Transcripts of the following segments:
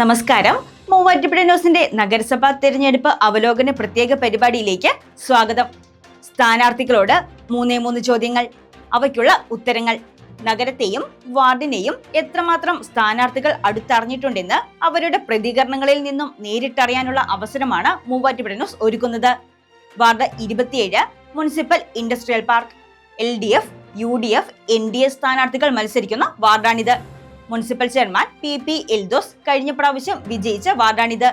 നമസ്കാരം. മൂവാറ്റുപുഴ ന്യൂസിന്റെ നഗരസഭാ തെരഞ്ഞെടുപ്പ് അവലോകന പ്രത്യേക പരിപാടിയിലേക്ക് സ്വാഗതം. സ്ഥാനാർത്ഥികളോട് മൂന്നേ മൂന്ന് ചോദ്യങ്ങൾ അവയ്ക്കുള്ള ഉത്തരങ്ങൾ. നഗരത്തെയും വാർഡിനെയും എത്രമാത്രം സ്ഥാനാർത്ഥികൾ അടുത്തറിഞ്ഞിട്ടുണ്ടെന്ന് അവരുടെ പ്രതികരണങ്ങളിൽ നിന്നും നേരിട്ടറിയാനുള്ള അവസരമാണ് മൂവാറ്റുപുഴ ന്യൂസ് ഒരുക്കുന്നത്. വാർഡ് ഇരുപത്തിയേഴ് municipal industrial park. L D F U D F N D A സ്ഥാനാർത്ഥികൾ മത്സരിക്കുന്ന വാർഡാണിത്. Municipal chairman P P Eldhose കഴിഞ്ഞ പ്രാവശ്യം വിജയിച്ച വാർഡാണിത്.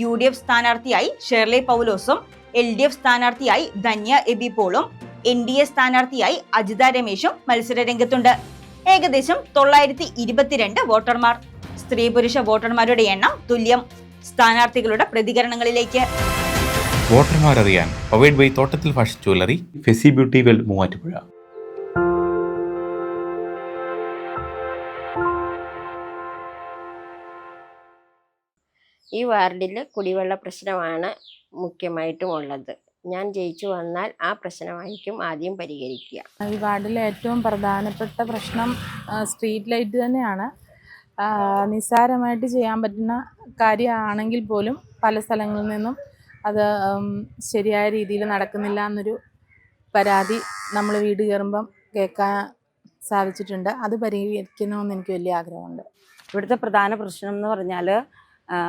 യു ഡി എഫ് സ്ഥാനാർത്ഥിയായി ഷെർലെ പൗലോസും എൽ ഡി എഫ് സ്ഥാനാർത്ഥിയായി ധന്യ എബി പോളും എൻ ഡി എ സ്ഥാനാർത്ഥിയായി അജിത രമേശും മത്സര രംഗത്തുണ്ട്. ഏകദേശം തൊള്ളായിരത്തി ഇരുപത്തിരണ്ട് വോട്ടർമാർ. സ്ത്രീ പുരുഷ വോട്ടർമാരുടെ എണ്ണം തുല്യം. സ്ഥാനാർത്ഥികളുടെ പ്രതികരണങ്ങളിലേക്ക്. വോട്ടർമാരറിയാൻ powered by Thottathil fashion jewellery ഫെസി beauty well Muvattupuzha. ഈ വാർഡിൽ കുടിവെള്ള പ്രശ്നമാണ് മുഖ്യമായിട്ടും ഉള്ളത്. ഞാൻ ജയിച്ചു വന്നാൽ ആ പ്രശ്നമായിരിക്കും ആദ്യം പരിഹരിക്കുക. ഈ വാർഡിലെ ഏറ്റവും പ്രധാനപ്പെട്ട പ്രശ്നം സ്ട്രീറ്റ് ലൈറ്റ് തന്നെയാണ്. നിസ്സാരമായിട്ട് ചെയ്യാൻ പറ്റുന്ന കാര്യമാണെങ്കിൽ പോലും പല സ്ഥലങ്ങളിൽ നിന്നും അത് ശരിയായ രീതിയിൽ നടക്കുന്നില്ല എന്നൊരു പരാതി നമ്മൾ വീട് കയറുമ്പം കേൾക്കാൻ സാധിച്ചിട്ടുണ്ട്. അത് പരിഹരിക്കണമെന്ന് എനിക്ക് വലിയ ആഗ്രഹമുണ്ട്. ഇവിടുത്തെ പ്രധാന പ്രശ്നം എന്ന് പറഞ്ഞാൽ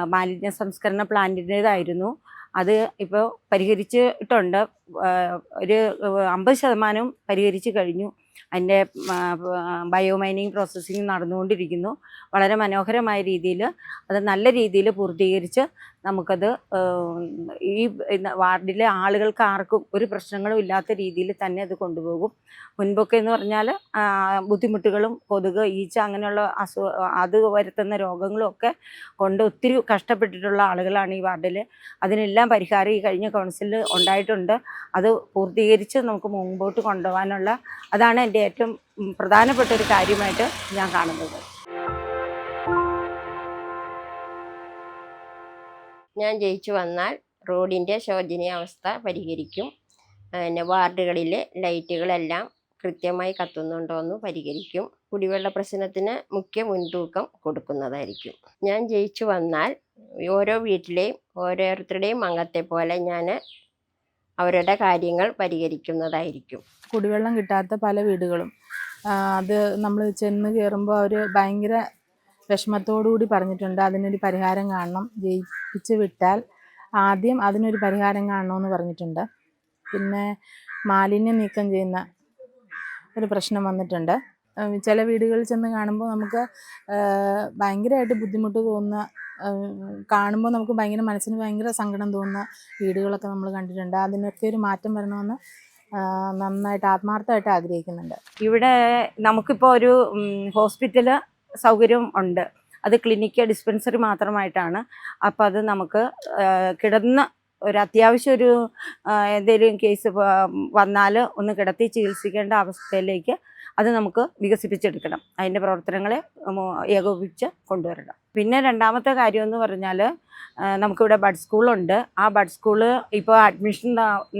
മാലിന്യ സംസ്കരണ പ്ലാന്റിന്റേതായിരുന്നു അത് ഇപ്പോൾ പരിഹരിച്ചിട്ടുണ്ട്. ഒരു അമ്പത് ശതമാനം പരിഹരിച്ച് കഴിഞ്ഞു. അതിന്റെ ബയോമൈനിങ് പ്രോസസ്സിങ് നടന്നുകൊണ്ടിരിക്കുന്നു. വളരെ മനോഹരമായ രീതിയിൽ അത് നല്ല രീതിയിൽ പൂർത്തീകരിച്ച് നമുക്കത് ഈ വാർഡിലെ ആളുകൾക്ക് ആർക്കും ഒരു പ്രശ്നങ്ങളും ഇല്ലാത്ത രീതിയിൽ തന്നെ അത് കൊണ്ടുപോകും. മുൻപൊക്കെ എന്ന് പറഞ്ഞാൽ ബുദ്ധിമുട്ടുകളും കൊതുക് ഈച്ച അങ്ങനെയുള്ള അസു അത് വരുത്തുന്ന രോഗങ്ങളും ഒക്കെ കൊണ്ട് ഒത്തിരി കഷ്ടപ്പെട്ടിട്ടുള്ള ആളുകളാണ് ഈ വാർഡിൽ അതിനെല്ലാം പരിഹാരം ഈ കഴിഞ്ഞ കൗൺസിലിൽ ഉണ്ടായിട്ടുണ്ട്. അത് പൂർത്തീകരിച്ച് നമുക്ക് മുമ്പോട്ട് കൊണ്ടുപോകാനുള്ള അതാണ് എന്റെ ഏറ്റവും പ്രധാനപ്പെട്ട ഒരു കാര്യമായിട്ട് ഞാൻ കാണുന്നത്. ഞാൻ ജയിച്ചു വന്നാൽ റോഡിന്റെ ശോചനീയാവസ്ഥ പരിഹരിക്കും. പിന്നെ വാർഡുകളിലെ ലൈറ്റുകളെല്ലാം കൃത്യമായി കത്തുന്നുണ്ടോ എന്ന് പരിഹരിക്കും. കുടിവെള്ള പ്രശ്നത്തിന് മുഖ്യ മുൻതൂക്കം കൊടുക്കുന്നതായിരിക്കും. ഞാൻ ജയിച്ചു വന്നാൽ ഓരോ വീട്ടിലെയും ഓരോരുത്തരുടെയും അംഗത്തെ പോലെ ഞാൻ അവരുടെ കാര്യങ്ങൾ പരിഹരിക്കുന്നതായിരിക്കും. കുടിവെള്ളം കിട്ടാത്ത പല വീടുകളും. അത് നമ്മൾ ചെന്ന് കയറുമ്പോൾ അവർ ഭയങ്കര വിഷമത്തോടു കൂടി പറഞ്ഞിട്ടുണ്ട്. അതിനൊരു പരിഹാരം കാണണം. ജയിപ്പിച്ച് വിട്ടാൽ ആദ്യം അതിനൊരു പരിഹാരം കാണണമെന്ന് പറഞ്ഞിട്ടുണ്ട്. പിന്നെ മാലിന്യം നീക്കം ചെയ്യുന്ന ഒരു പ്രശ്നം വന്നിട്ടുണ്ട്. ചില വീടുകളിൽ ചെന്ന് കാണുമ്പോൾ നമുക്ക് ഭയങ്കരമായിട്ട് ബുദ്ധിമുട്ട് തോന്നുന്ന കാണുമ്പോൾ നമുക്ക് ഭയങ്കര മനസ്സിന് ഭയങ്കര സങ്കടം തോന്നുന്ന വീടുകളൊക്കെ നമ്മൾ കണ്ടിട്ടുണ്ട്. അതിനൊക്കെ ഒരു മാറ്റം വരണമെന്ന് നന്നായിട്ട് ആത്മാർത്ഥമായിട്ട് ആഗ്രഹിക്കുന്നുണ്ട്. ഇവിടെ നമുക്കിപ്പോൾ ഒരു ഹോസ്പിറ്റൽ സൗകര്യം ഉണ്ട്. അത് ക്ലിനിക്ക് ഡിസ്പെൻസറി മാത്രമായിട്ടാണ്. അപ്പം അത് നമുക്ക് കിടന്ന ഒരു അത്യാവശ്യം ഒരു എന്തെങ്കിലും കേസ് വന്നാൽ ഒന്ന് കിടത്തി ചികിത്സിക്കേണ്ട അവസ്ഥയിലേക്ക് അത് നമുക്ക് വികസിപ്പിച്ചെടുക്കണം. അതിന്റെ പ്രവർത്തനങ്ങളെ ഏകോപിപ്പിച്ച് കൊണ്ടുവരണം. പിന്നെ രണ്ടാമത്തെ കാര്യം എന്ന് പറഞ്ഞാൽ നമുക്കിവിടെ ബഡ് സ്കൂളുണ്ട്. ആ ബഡ് സ്കൂൾ ഇപ്പോൾ അഡ്മിഷൻ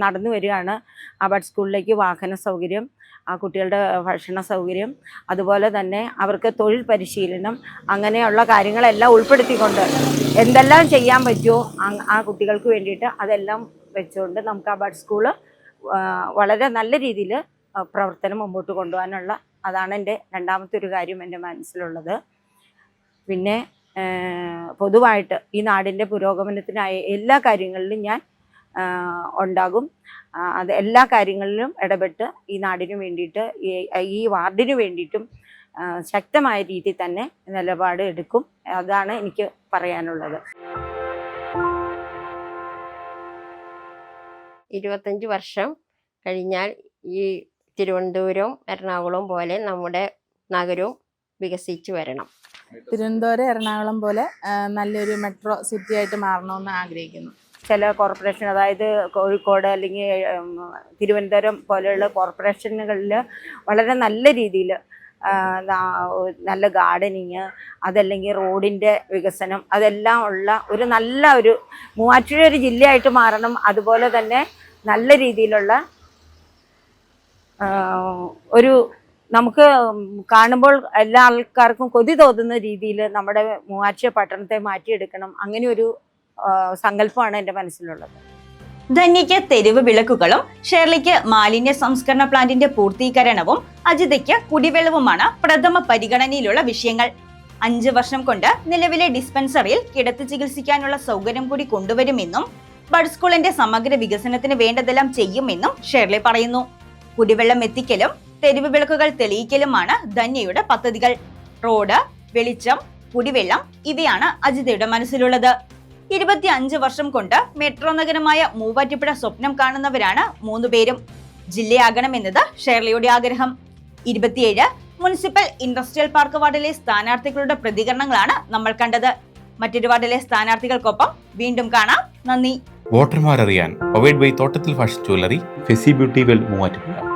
നടന്നു വരികയാണ്. ആ ബഡ് സ്കൂളിലേക്ക് വാഹന സൗകര്യം ആ കുട്ടികളുടെ ഭക്ഷണ സൗകര്യം അതുപോലെ തന്നെ അവർക്ക് തൊഴിൽ പരിശീലനം അങ്ങനെയുള്ള കാര്യങ്ങളെല്ലാം ഉൾപ്പെടുത്തിക്കൊണ്ട് എന്തെല്ലാം ചെയ്യാൻ പറ്റുമോ ആ കുട്ടികൾക്ക് വേണ്ടിയിട്ട് അതെല്ലാം വെച്ചുകൊണ്ട് നമുക്ക് ആ ബഡ് സ്കൂൾ വളരെ നല്ല രീതിയിൽ പ്രവർത്തനം മുമ്പോട്ട് കൊണ്ടുപോകാനുള്ള അതാണ് എന്റെ രണ്ടാമത്തെ ഒരു കാര്യം എന്റെ മനസ്സിലുള്ളത്. പിന്നെ പൊതുവായിട്ട് ഈ നാടിന്റെ പുരോഗമനത്തിനായ എല്ലാ കാര്യങ്ങളിലും ഞാൻ ഉണ്ടാകും. അത് എല്ലാ കാര്യങ്ങളിലും ഇടപെട്ട് ഈ നാടിനു വേണ്ടിയിട്ട് ഈ- ഈ വാർഡിനു വേണ്ടിയിട്ടും ശക്തമായ രീതിയിൽ തന്നെ നിലപാട് എടുക്കും. അതാണ് എനിക്ക് പറയാനുള്ളത്. ഇരുപത്തഞ്ച് വർഷം കഴിഞ്ഞാൽ ഈ തിരുവനന്തപുരവും എറണാകുളവും പോലെ നമ്മുടെ നഗരവും വികസിച്ചു വരണം. തിരുവനന്തപുരം എറണാകുളം പോലെ നല്ലൊരു മെട്രോ സിറ്റി ആയിട്ട് മാറണമെന്ന് ആഗ്രഹിക്കുന്നു. ചില കോർപ്പറേഷൻ അതായത് കോഴിക്കോട് അല്ലെങ്കിൽ തിരുവനന്തപുരം പോലെയുള്ള കോർപ്പറേഷനുകളിൽ വളരെ നല്ല രീതിയിൽ നല്ല ഗാർഡനിങ് അതല്ലെങ്കിൽ റോഡിന്റെ വികസനം അതെല്ലാം ഉള്ള ഒരു നല്ല ഒരു മൂവാറ്റുപുഴ ഒരു ജില്ലയായിട്ട് മാറണം. അതുപോലെ തന്നെ നല്ല രീതിയിലുള്ള ഒരു നമുക്ക് കാണുമ്പോൾ എല്ലാ ആൾക്കാർക്കും കൊതി തോന്നുന്ന രീതിയിൽ നമ്മുടെ മൂവാറ്റുപുഴ പട്ടണത്തെ മാറ്റിയെടുക്കണം. അങ്ങനെ ഒരു സങ്കല്പമാണ് എന്റെ മനസ്സിലുള്ളത്. ധന്യയ്ക്ക് തെരുവ് വിളക്കുകളും ഷേർലിക്ക് മാലിന്യ സംസ്കരണ പ്ലാന്റിന്റെ പൂർത്തീകരണവും അജിതയ്ക്ക് കുടിവെള്ളവുമാണ് പ്രഥമ പരിഗണനയിലുള്ള വിഷയങ്ങൾ. അഞ്ച് വർഷം കൊണ്ട് നിലവിലെ ഡിസ്പെൻസറിയിൽ കിടത്തി ചികിത്സിക്കാനുള്ള സൗകര്യം കൂടി കൊണ്ടുവരുമെന്നും ബഡ് സ്കൂളിന്റെ സമഗ്ര വികസനത്തിന് വേണ്ടതെല്ലാം ചെയ്യുമെന്നും ഷേർലി പറയുന്നു. കുടിവെള്ളം എത്തിക്കലും തെരുവ് വിളക്കുകൾ തെളിയിക്കലുമാണ് ധന്യയുടെ പദ്ധതികൾ. റോഡ് വെളിച്ചം കുടിവെള്ളം ഇവയാണ് അജിതയുടെ മനസ്സിലുള്ളത്. ഇരുപത്തി അഞ്ച് വർഷം കൊണ്ട് മെട്രോ നഗരമായ മൂവാറ്റുപുഴ സ്വപ്നം കാണുന്നവരാണ് മൂന്നുപേരും ജില്ലയാകണമെന്നത് ഷേർലിയുടെ ആഗ്രഹം. ഇരുപത്തിയേഴ് മുനിസിപ്പൽ ഇൻഡസ്ട്രിയൽ പാർക്ക് വാർഡിലെ സ്ഥാനാർത്ഥികളുടെ പ്രതികരണങ്ങളാണ് നമ്മൾ കണ്ടത്. മറ്റൊരു വാർഡിലെ സ്ഥാനാർത്ഥികൾക്കൊപ്പം വീണ്ടും കാണാം. നന്ദി. Powered by Thottathil fashion jewellery ഫെസി beauty well Muvattupuzha.